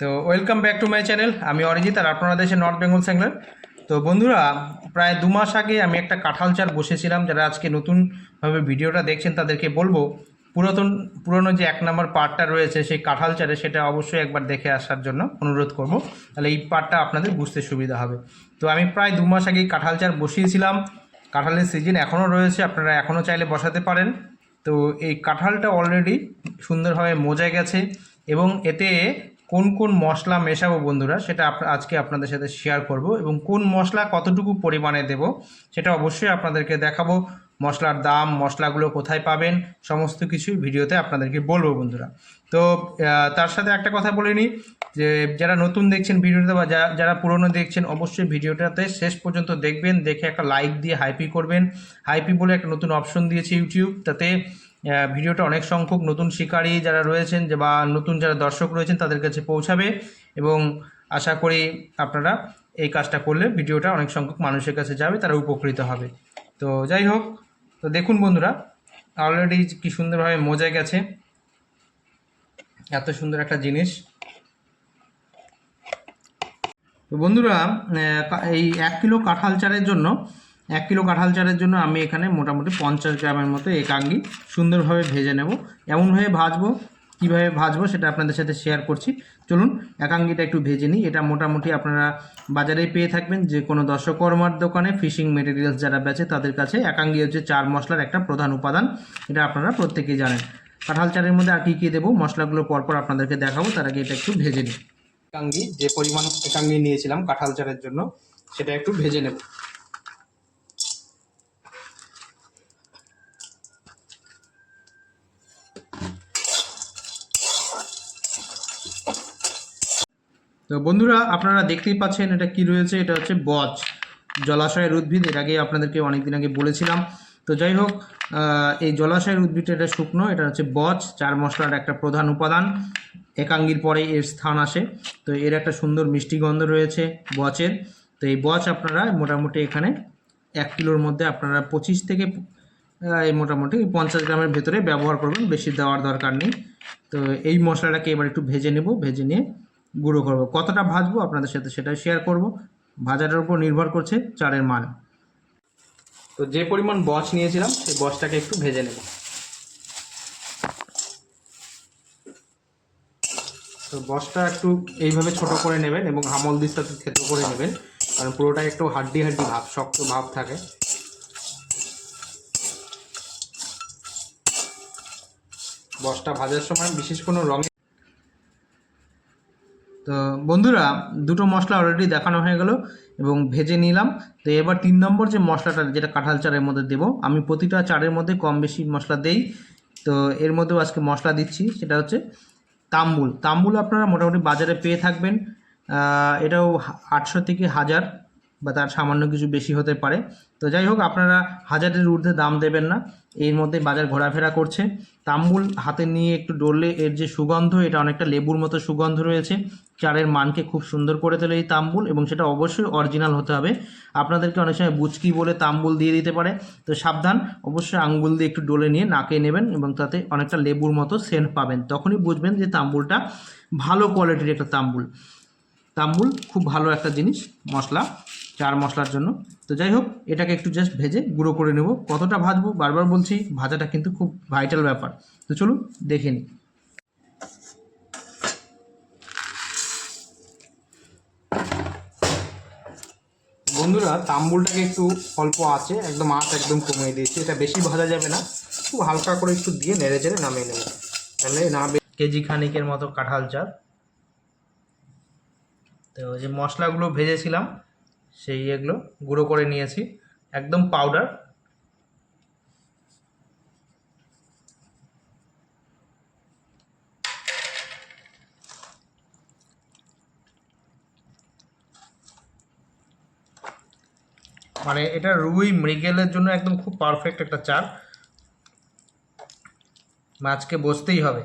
তো welcome back to my channel আমি অরিজিৎ আর আপনারা দেশে নর্থ বেঙ্গল স্যাংলার তো বন্ধুরা, প্রায় দু মাস আগে আমি একটা কাঁঠাল চার বসেছিলাম। যারা আজকে নতুনভাবে ভিডিওটা দেখছেন তাদেরকে বলব, পুরাতন, পুরনো যে এক নম্বর পার্টটা রয়েছে সেই কাঁঠাল চারে সেটা অবশ্যই একবার দেখে আসার জন্য অনুরোধ করব। তাহলে এই পার্টটা আপনাদের বুঝতে সুবিধা হবে। তো আমি প্রায় দু মাস আগে কাঁঠাল চার বসিয়েছিলাম। কাঁঠালের সিজন এখনও রয়েছে, আপনারা এখনও চাইলে বসাতে পারেন। তো এই কাঁঠালটা অলরেডি সুন্দরভাবে মজে গেছে এবং এতে কোন কোন মশলা মেশাবো বন্ধুরা সেটা আজকে আপনাদের সাথে শেয়ার করব এবং কোন মশলা কতটুকু পরিমাণে দেব সেটা অবশ্যই আপনাদেরকে দেখাবো। মশলার দাম, মশলাগুলো কোথায় পাবেন, সমস্ত কিছু ভিডিওতে আপনাদেরকে বলব বন্ধুরা। তো তার সাথে একটা কথা বলে নিই যে, যারা নতুন দেখছেন ভিডিওটা বা যারা পুরনো দেখছেন, অবশ্যই ভিডিওটাতে শেষ পর্যন্ত দেখবেন, দেখে একটা লাইক দিয়ে হাইপি করবেন। হাইপি বলে একটা নতুন অপশন দিয়েছে ইউটিউব তাতে ভিডিওটা অনেক সংখ্যক নতুন শিকারী যারা রয়েছেন বা নতুন যারা দর্শক রয়েছেন তাদের কাছে পৌঁছাবে এবং আশা করি আপনারা এই কাজটা করলে ভিডিওটা অনেক সংখ্যক মানুষের কাছে যাবে, তারা উপকৃত হবে। তো যাই হোক, তো দেখুন বন্ধুরা অলরেডি কি সুন্দরভাবে মজে গেছে। এত সুন্দর একটা জিনিস। তো বন্ধুরা এই এক কিলো কাঁঠাল চারের জন্য এক কিলো কাঁঠাল চারের জন্য আমি এখানে মোটামুটি পঞ্চাশ গ্রামের মতো একাঙ্গি সুন্দরভাবে ভেজে নেব। এমনভাবে ভাজবো, কীভাবে ভাজবো সেটা আপনাদের সাথে শেয়ার করছি। চলুন, একাঙ্গিটা একটু ভেজে নিই। এটা মোটামুটি আপনারা বাজারে পেয়ে থাকবেন যে কোনো দর্শকর্মার দোকানে ফিশিং মেটেরিয়ালস যারা বেচে তাদের কাছে একাঙ্গি হচ্ছে চার মশলার একটা প্রধান উপাদান। এটা আপনারা প্রত্যেকেই জানেন। কাঁঠাল চারের মধ্যে আর কী কী দেবো, মশলাগুলো পরপর আপনাদেরকে দেখাবো, তার আগে এটা একটু ভেজে নিই। একাঙ্গি, যে পরিমাণ একাঙ্গি নিয়েছিলাম কাঁঠাল চারের জন্য, সেটা একটু ভেজে নেব। তো বন্ধুরা, আপনারা দেখতেই পাচ্ছেন এটা কি রয়েছে? এটা হচ্ছে বজ জলাশয়ের উদ্ভিদ। এর আগে আপনাদেরকে অনেকদিন আগে বলেছিলাম। তো যাই হোক এই জলাশয়ের উদ্ভিদ এটা শুকনো, এটা হচ্ছে বজ চার মশলার একটা প্রধান উপাদান। একাঙ্গির পরে এর স্থান আসে। তো এর একটা সুন্দর মিষ্টি গন্ধ রয়েছে বচের। তো এই বচ আপনারা মোটামুটি এখানে এক কিলোর মধ্যে আপনারা পঁচিশ থেকে এই মোটামুটি পঞ্চাশ গ্রামের ভেতরে ব্যবহার করবেন। বেশি দেওয়ার দরকার নেই। তো এই মশলাটাকে এবার একটু ভেজে নেব। ভেজে নিয়ে গুঁড়ো করব। কতটা ভাজবো আপনাদের সাথে সেটা শেয়ার করব। ভাজাটার উপর নির্ভর করছে চারের মান। তো যে পরিমাণ বচ নিয়েছিলাম, সেই বচটাকে একটু ভেজে নেব। তো বসটা একটু এইভাবে ছোট করে নেবেন এবং হামল সাথে থেতো করে নেবেন। কারণ পুরোটা একটু হাড্ডি হাড্ডি ভাব, শক্ত ভাব থাকে। বসটা ভাজার সময় বিশেষ কোনো রঙে তো বন্ধুরা, দুটো মশলা অলরেডি দেখানো হয়ে গেল এবং ভেজে নিলাম। তো এবার তিন নম্বর যে মশলাটা, যেটা কাঁঠাল চারের মধ্যে দেব, আমি প্রতিটা চারের মধ্যে কম বেশি মশলা দেই। তো এর মধ্যেও আজকে মশলা দিচ্ছি, সেটা হচ্ছে তাম্বুল। তাম্বুল আপনারা মোটামুটি বাজারে পেয়ে থাকবেন। এটাও আটশো থেকে হাজার। বা তার সামান্য কিছু বেশি হতে পারে। তো যাই হোক, আপনারা হাজারের ঊর্ধ্বে দাম দেবেন না। এর মধ্যে বাজার ঘোরাফেরা করছে। তাম্বুল হাতে নিয়ে একটু ডললে এর যে সুগন্ধ, এটা অনেকটা লেবুর মতো সুগন্ধ রয়েছে। চারের মানকে খুব সুন্দর করে তোলে এই তাম্বুল এবং সেটা অবশ্যই অরিজিনাল হতে হবে। আপনাদেরকে অনেক সময় বুচকি বলে তাম্বুল দিয়ে দিতে পারে। তো সাবধান, অবশ্যই আঙ্গুল দিয়ে একটু ডলে নিয়ে নাকে নেবেন এবং তাতে অনেকটা লেবুর মতো সেন্ট পাবেন। তখনই বুঝবেন যে তাম্বুলটা ভালো কোয়ালিটির একটা তাম্বুল। তাম্বুল খুব ভালো একটা জিনিস, মশলা। চার মশলার জন্য। তো যাই হোক, এটাকে একটু জাস্ট ভেজে গুঁড়ো করে নেব। কতটা ভাজবো? বারবার বলছি, ভাজাটা কিন্তু খুব ভাইটাল ব্যাপার। তো চলুন, দেখে নিই। বন্ধুরা, তাম্বুলটাকে একটু অল্প আছে, একদম আঁচ একদম কমিয়ে দিয়েছি। এটা বেশি ভাজা যাবে না। খুব হালকা করে একটু দিয়ে নেড়ে চেড়ে নামিয়ে নেব। তাহলে না কেজি খানিকের মতো কাঁঠাল চাল তো যে মশলাগুলো ভেজেছিলাম সেই এগুলো গুঁড়ো করে নিয়েছি। একদম পাউডার মানে এটা রুই মৃগেলের জন্য একদম খুব পারফেক্ট একটা চার। মাছকে বসতেই হবে।